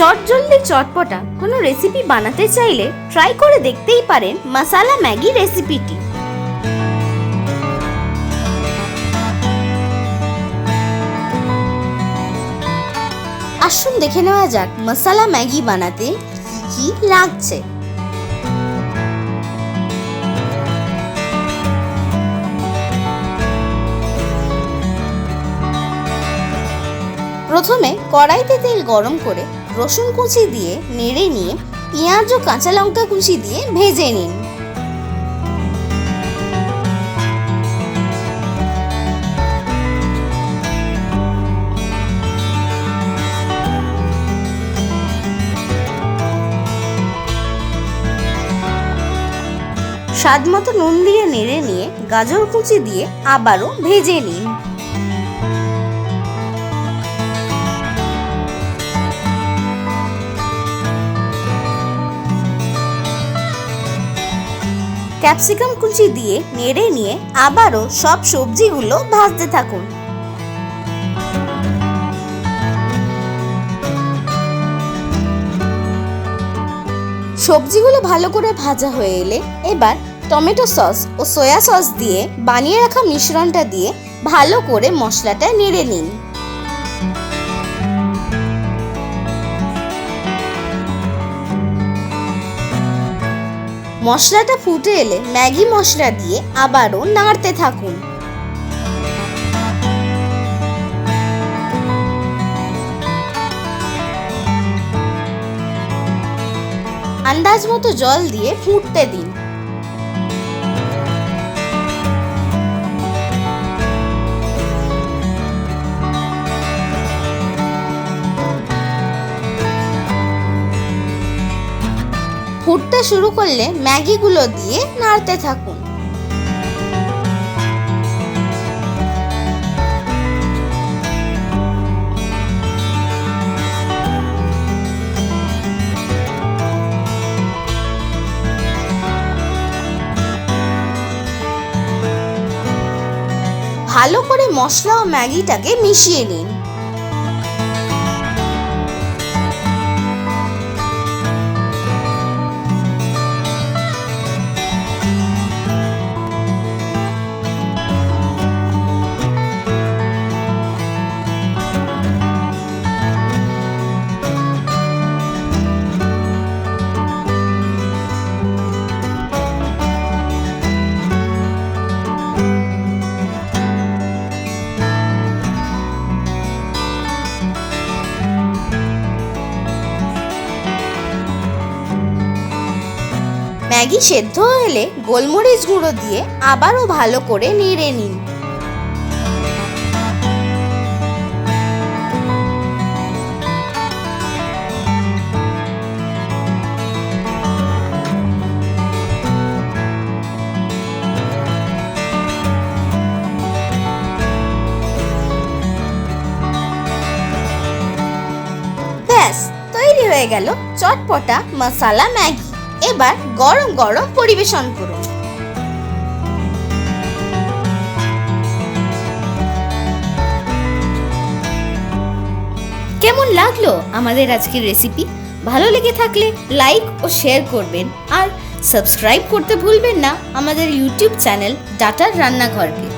চটজলদি চটপটা কোনো রেসিপি বানাতে চাইলে ট্রাই করে দেখতেই পারেন মাসালা ম্যাগি রেসিপিটি আসুন দেখে নেওয়া যাক মশালা ম্যাগি বানাতে কি কি লাগছে। প্রথমে কড়াইতে তেল গরম করে রসুন কুচি দিয়ে নেড়ে নিয়ে পেঁয়াজ ও কাঁচা লঙ্কা কুচি দিয়ে ভেজে নিন। স্বাদ মতো নুন দিয়ে নেড়ে নিয়ে গাজর কুচি দিয়ে আবারও ভেজে নিন। ক্যাপসিকাম কুচি দিয়ে নেড়ে নিয়ে আবারও সব সবজিগুলো ভাজতে থাকুন। সবজিগুলো ভালো করে ভাজা হয়ে এলে এবার টমেটো সস ও সয়া সস দিয়ে বানিয়ে রাখা মিশ্রণটা দিয়ে ভালো করে মশলাটা নেড়ে নিন। মশলাটা ফুটে এলে ম্যাগি মশলা দিয়ে আবারও নাড়তে থাকুন। আন্দাজ মতো জল দিয়ে ফুটতে দিন। ফুটতে শুরু করলে ম্যাগিগুলো দিয়ে নাড়তে থাকুন। ভালো করে মশলা ও ম্যাগিটাকে মিশিয়ে নিন। ম্যাগি সেদ্ধ হলে গোলমরিচ গুঁড়ো দিয়ে আবারও ভালো করে নেড়ে নিন। ব্যাস, তৈরি হয়ে গেল চটপটা মশালা ম্যাগি। এবার গরম গরম পরিবেশন করুন। কেমন লাগল আমাদের আজকের রেসিপি ভালো লেগে থাকলে লাইক ও শেয়ার করবেন। আর সাবস্ক্রাইব করতে ভুলবেন না আমাদের ইউটিউব চ্যানেল ডাটার রান্নাঘরকে